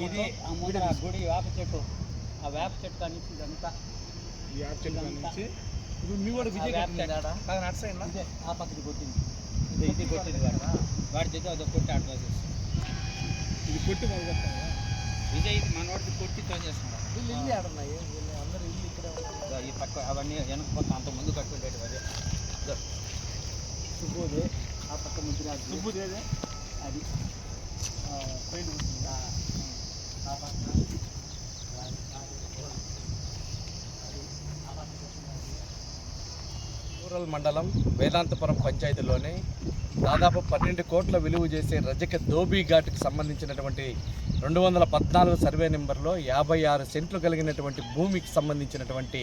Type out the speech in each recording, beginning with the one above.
గుడి ఆ ముందర ఆ గుడి వేప చెట్టు. ఆ వేప చెట్టు కానీ ఇదంతా. ఈ యాప్ చెట్టు. నుంచి? ఇప్పుడు మీ వాడు విజయ్ ఆడ అటు సైడ్ ఇదే ఆ పక్కకి కొట్టింది. ఇది ఇది కొట్టింది వాడు. వాడి చేతి అది కొట్టి ఆట ఇది కొట్టి మొదలు విజయ్ ఇది మనవాడికి కొట్టి తోసేస్తున్నాడు వీళ్ళు ఇల్లు ఆడున్నాయి అందరూ ఇల్లు ఇక్కడే ఉన్నారు. ఇదో ఈ పక్క అవన్నీ వెనక పక్క అంత ముందు కట్టుకుంటేది అదే ఇదో. సుబ్బుది. ఆ పక్క ముద్ర సుబ్బుది. ఏదే అది. రూరల్ మండలం వేదాంతపురం పంచాయతీలోని దాదాపు పన్నెండు కోట్ల విలువ చేసే రజక దోబీ ఘాట్కి సంబంధించినటువంటి రెండు వందల పద్నాలుగు సర్వే నెంబర్లో యాభై ఆరు సెంట్లు కలిగినటువంటి భూమికి సంబంధించినటువంటి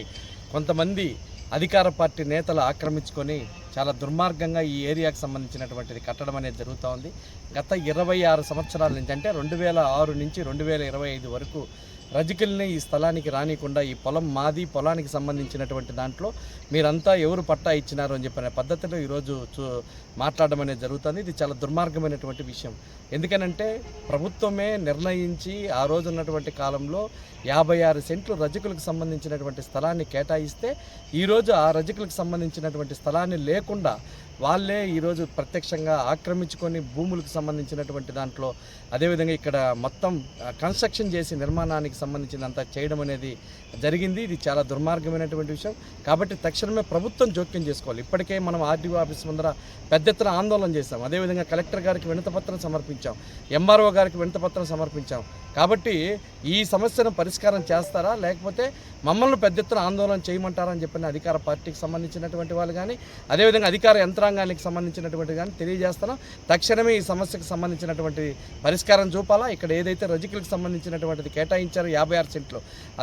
కొంతమంది అధికార పార్టీ నేతలు ఆక్రమించుకొని చాలా దుర్మార్గంగా ఈ ఏరియాకు సంబంధించినటువంటిది కట్టడం అనేది జరుగుతూ ఉంది. గత ఇరవై ఆరు సంవత్సరాల నుంచి అంటే రెండు వేల ఆరు నుంచి రెండు వేల ఇరవై ఐదు వరకు రజకుల్ని ఈ స్థలానికి రానికుండా ఈ పొలం మాది పొలానికి సంబంధించినటువంటి దాంట్లో మీరంతా ఎవరు పట్టా ఇచ్చినారు అని చెప్పిన పద్ధతిలో ఈరోజు చూ మాట్లాడడం అనేది జరుగుతుంది. ఇది చాలా దుర్మార్గమైనటువంటి విషయం. ఎందుకనంటే ప్రభుత్వమే నిర్ణయించి ఆ రోజు ఉన్నటువంటి కాలంలో యాభై ఆరు సెంట్లు రజకులకు సంబంధించినటువంటి స్థలాన్ని కేటాయిస్తే ఈరోజు ఆ రజకులకు సంబంధించినటువంటి స్థలాన్ని లేకుండా వాళ్ళే ఈరోజు ప్రత్యక్షంగా ఆక్రమించుకొని భూములకు సంబంధించినటువంటి దాంట్లో అదేవిధంగా ఇక్కడ మొత్తం కన్స్ట్రక్షన్ చేసి నిర్మాణానికి సంబంధించినంత చేయడం అనేది జరిగింది. ఇది చాలా దుర్మార్గమైనటువంటి విషయం. కాబట్టి తక్షణమే ప్రభుత్వం జోక్యం చేసుకోవాలి. ఇప్పటికే మనం ఆర్డీఓ ఆఫీస్ ముందర పెద్ద ఎత్తున ఆందోళన చేశాం. అదేవిధంగా కలెక్టర్ గారికి వినతపత్రం సమర్పించాం. ఎంఆర్ఓ గారికి వినతపత్రం సమర్పించాం. కాబట్టి ఈ సమస్యను పరిష్కారం చేస్తారా? లేకపోతే మమ్మల్ని పెద్ద ఎత్తున ఆందోళన చేయమంటారని చెప్పిన అధికార పార్టీకి సంబంధించినటువంటి వాళ్ళు కానీ అదేవిధంగా అధికార యంత్రాంగానికి సంబంధించినటువంటి కానీ తెలియజేస్తున్నాం. తక్షణమే ఈ సమస్యకు సంబంధించినటువంటి పరిష్కారం చూపాలా. ఇక్కడ ఏదైతే రజికలకు సంబంధించినటువంటిది కేటాయించారో యాభై ఆరు సెంట్లు.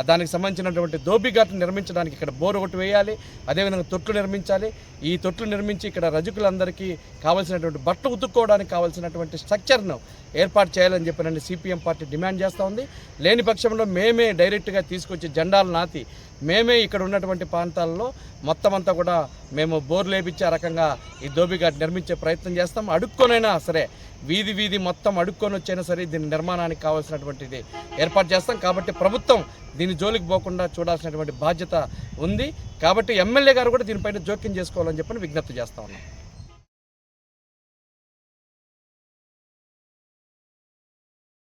దానికి సంబంధించినటువంటి దోబిఘాట్లు నిర్మించడానికి ఇక్కడ బోర్ ఒకటి వేయాలి. అదేవిధంగా తొట్లు నిర్మించాలి. ఈ తొట్లు నిర్మించి ఇక్కడ రజకులందరికీ కావాల్సినటువంటి బట్టలు ఉతుక్కోవడానికి కావాల్సినటువంటి స్ట్రక్చర్ను ఏర్పాటు చేయాలని చెప్పినండి సిపిఎం పార్టీ డిమాండ్ చేస్తూ ఉంది. లేని పక్షంలో మేమే డైరెక్ట్గా తీసుకొచ్చి జెండాలు నాతి మేమే ఇక్కడ ఉన్నటువంటి ప్రాంతాల్లో మొత్తం అంతా కూడా మేము బోర్లు వేపించే రకంగా ఈ దోబిఘాట్ నిర్మించే ప్రయత్నం చేస్తాం. అడుక్కొనైనా సరే వీధి వీధి మొత్తం అడుక్కొని వచ్చైనా సరే దీని నిర్మాణానికి కావాల్సినటువంటిది ఏర్పాటు చేస్తాం. కాబట్టి ప్రభుత్వం దీని జోలికి పోకుండా చూడాల్సినటువంటి బాధ్యత ఉంది. కాబట్టి ఎమ్మెల్యే గారు కూడా దీనిపైన జోక్యం చేసుకోవాలని చెప్పని విజ్ఞప్తి చేస్తా ఉన్నాం.